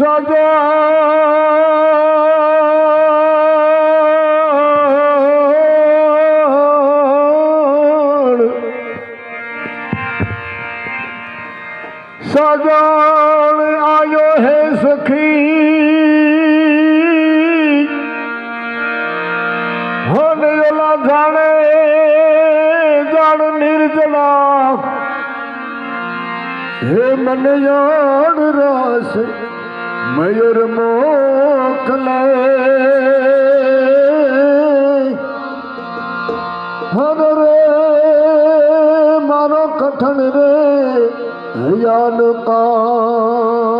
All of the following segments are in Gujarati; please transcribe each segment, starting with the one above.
સજણ સજણ આયો હે સખી હન એલા જાણે જાણ નિર્જલા હે મન યાદ રસ મયુર મોકલે હર રે મારો કઠણ રે હયાન કાન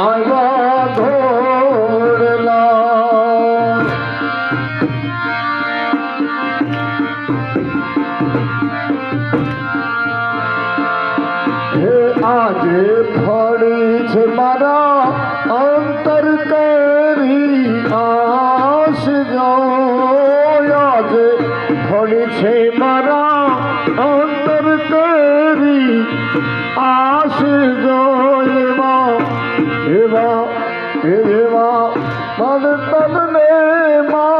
হাওয়া ধরলাম হে আজ ধরেছ মারা অন্তর করি আস আজ ধরেছে মারা অন্তর করি আস জয় মা એવા એવા મન તનને માવલડીએ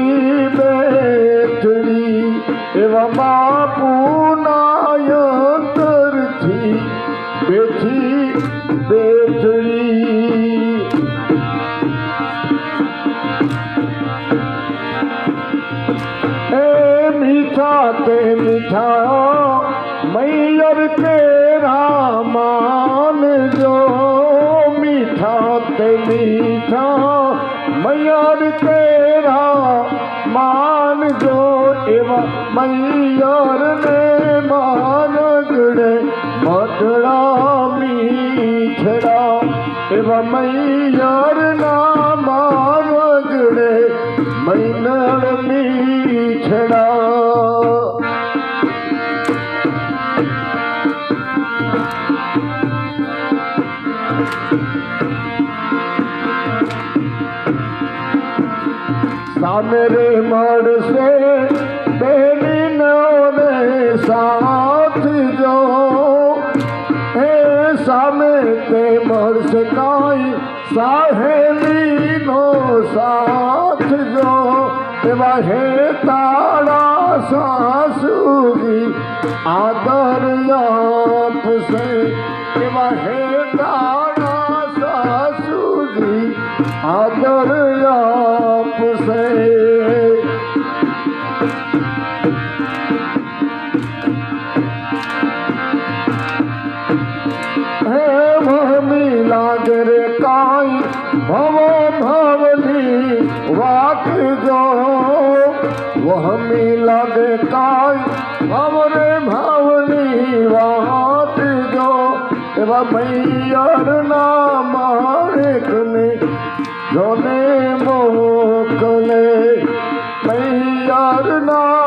ते मिठाओ मैयर तेरा रामान जो। मीठा ते मीठा मैयर तेरा मान जो। एवं मैयर ने मान जुड़े मथुरा मीठरा एवं मैया સામે રે મળશે બેની નો રે સાથ જો. હે સામે તે મળશે કાંઈ સાહેલી નો સાથ જો. એવા હે તારા સાસુરી આદર આપશે. એવા હે તારા સાસુરી આદર લાગે કાય અમને ભાવની વાત જો. એવા ભૈયાર ના મારેકને જોને મોકલે. ભૈયાર ના